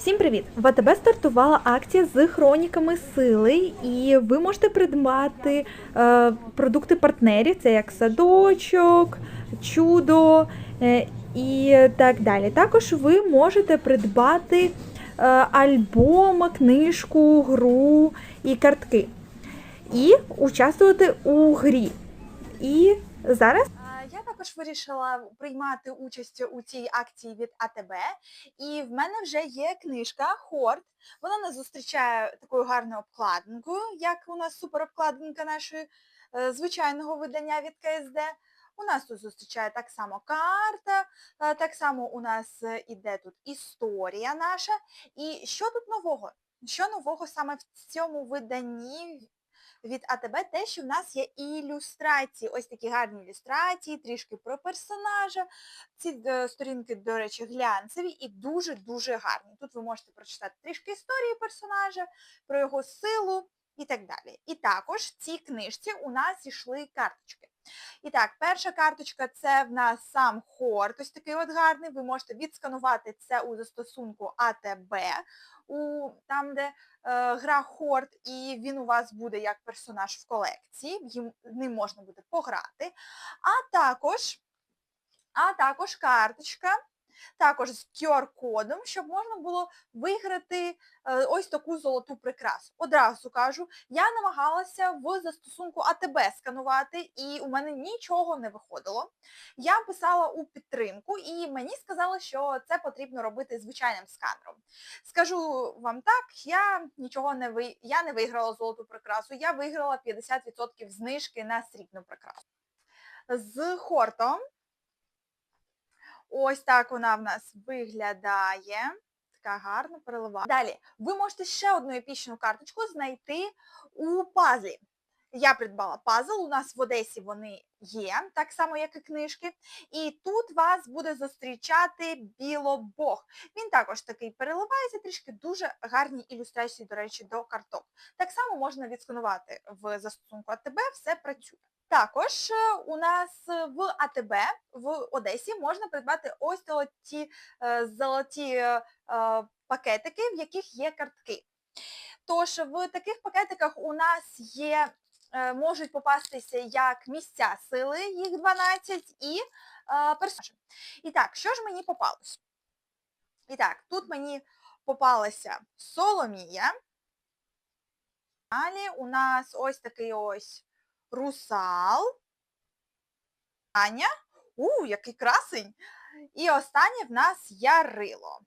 Всім привіт! В АТБ стартувала акція з хроніками сили, і ви можете придбати е, продукти партнерів, це як садочок, чудо е, і так далі. Також ви можете придбати е, альбом, книжку, гру і картки. І участвувати у грі. І зараз також вирішила приймати участь у цій акції від АТБ, і в мене вже є книжка Хорт. Вона нас зустрічає такою гарною обкладинкою, як у нас суперобкладинка нашої е, звичайного видання від КСД. У нас тут зустрічає так само карта, е, так само у нас е, іде тут історія наша. І що тут нового? Що нового саме в цьому виданні від АТБ те, що в нас є ілюстрації. Ось такі гарні ілюстрації, трішки про персонажа. Ці е, сторінки, до речі, глянцеві і дуже-дуже гарні. Тут ви можете прочитати трішки історії персонажа, про його силу і так далі. І також в цій книжці у нас йшли карточки. І так, перша карточка це в нас сам хорт, ось такий от гарний. Ви можете відсканувати це у застосунку АТБ, там, де е, гра Хорт, і він у вас буде як персонаж в колекції, їм ним можна буде пограти. А також карточка, також з QR-кодом, щоб можна було виграти е, ось таку золоту прикрасу. Одразу кажу, я намагалася в застосунку АТБ сканувати, і у мене нічого не виходило. Я писала у підтримку, і мені сказали, що це потрібно робити звичайним сканером. Скажу вам так, я нічого не ви... я не виграла золоту прикрасу, я виграла 50% знижки на срібну прикрасу. З хортом. Ось так вона в нас виглядає. Така гарна переливає. Далі, ви можете ще одну епічну карточку знайти у пазлі. Я придбала пазл, у нас в Одесі вони є, так само, як і книжки. І тут вас буде зустрічати білобог. Він також такий переливається, трішки дуже гарні ілюстрації, до речі, до карток. Так само можна відсканувати в застосунку АТБ, все працює. Також е, у нас е, в АТБ в Одесі можна придбати ось золоті, е, золоті пакетики, в яких є картки. Тож в таких пакетиках у нас є, можуть попастися як місця сили, їх 12, і персонажі. І так, що ж мені попалось? І так, тут мені попалася Соломія. Далі у нас ось такий ось русал. Аня. У, який красень! І останнє в нас ярило.